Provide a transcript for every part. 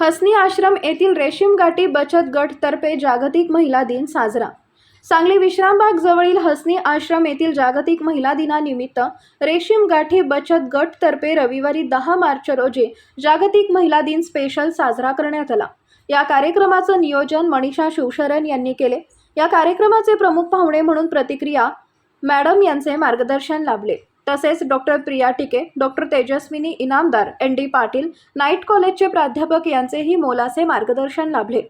हसनी आश्रम येथील रेशीम गाठी बचत गट तर्फे जागतिक महिला दिन साजरा. सांगली विश्रामबाग जवळील हसनी आश्रम येथील जागतिक महिला दिनानिमित्त रेशीम गाठी बचत गटतर्फे रविवारी दहा मार्च रोजी जागतिक महिला दिन स्पेशल साजरा करण्यात आला. या कार्यक्रमाचं नियोजन मनीषा शिवशरण यांनी केले. या कार्यक्रमाचे प्रमुख पाहुणे म्हणून प्रतिक्रिया मॅडम यांचे मार्गदर्शन लाभले. तसेच doctor Priya Tike doctor Tejaswini Inamdar N D Patil night कॉलेजचे प्राध्यापक यांचेही मोलाचे मार्गदर्शन लाभले.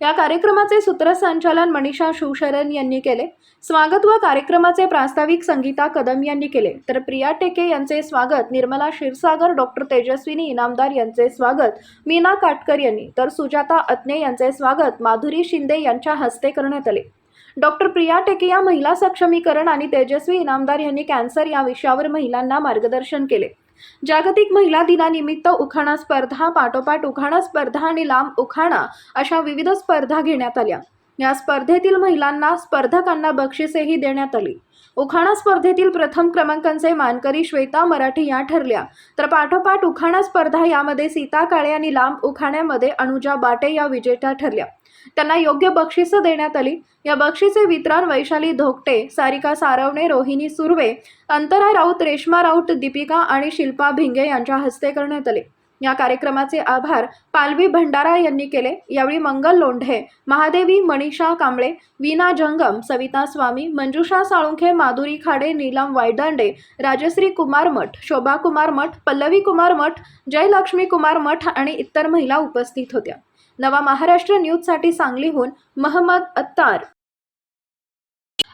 या कार्यक्रमाचे सूत्रसंचालन मनीषा शिवशरण यांनी केले. स्वागत व कार्यक्रमाचे प्रास्ताविक संगीता कदम यांनी केले. तर प्रिया टेके यांचे स्वागत निर्मला क्षीरसागर डॉक्टर तेजस्विनी इनामदार यांचे स्वागत मीना काटकर यांनी. तर सुजाता अत्ने यांचे स्वागत माधुरी शिंदे यांच्या हस्ते करण्यात आले. डॉक्टर प्रिया टेके या महिला सक्षमीकरण आणि तेजस्वी इनामदार यांनी कॅन्सर या विषयावर महिलांना मार्गदर्शन केले. जागतिक महिला दिनानिमित्त उखाणा स्पर्धा पाठोपाठ उखाणा स्पर्धा आणि लांब उखाणा अशा विविध स्पर्धा घेण्यात आल्या. या स्पर्धेतील महिलांना स्पर्धकांना बक्षिसेही देण्यात आली. उखाणा स्पर्धेतील प्रथम क्रमांकांचे मानकरी श्वेता मराठी या ठरल्या. तर पाठोपाठ उखाणा स्पर्धा यामध्ये सीता काळे आणि लांब उखाण्यामध्ये अनुजा बाटे या विजेत्या ठरल्या. त्यांना योग्य बक्षिसं देण्यात आली. या बक्षिसे वितरण वैशाली धोकटे सारिका सारवणे रोहिणी सुर्वे अंतरा राऊत रेश्मा राऊत दीपिका आणि शिल्पा भिंगे यांच्या हस्ते करण्यात आले. या कार्यक्रमाचे आभार पालवी भंडारा यांनी केले. यावेळी मंगल लोंढे महादेवी मनीषा कांबळे वीना जंगम सविता स्वामी मंजुषा साळुंखे माधुरी खाडे नीलम वायदंडे राजश्री कुमार मठ शोभा कुमार मठ पल्लवी कुमार मठ जयलक्ष्मी कुमार मठ आणि इतर महिला उपस्थित होत्या. नवा महाराष्ट्र न्यूजसाठी सांगलीहून महम्मद अत्तार.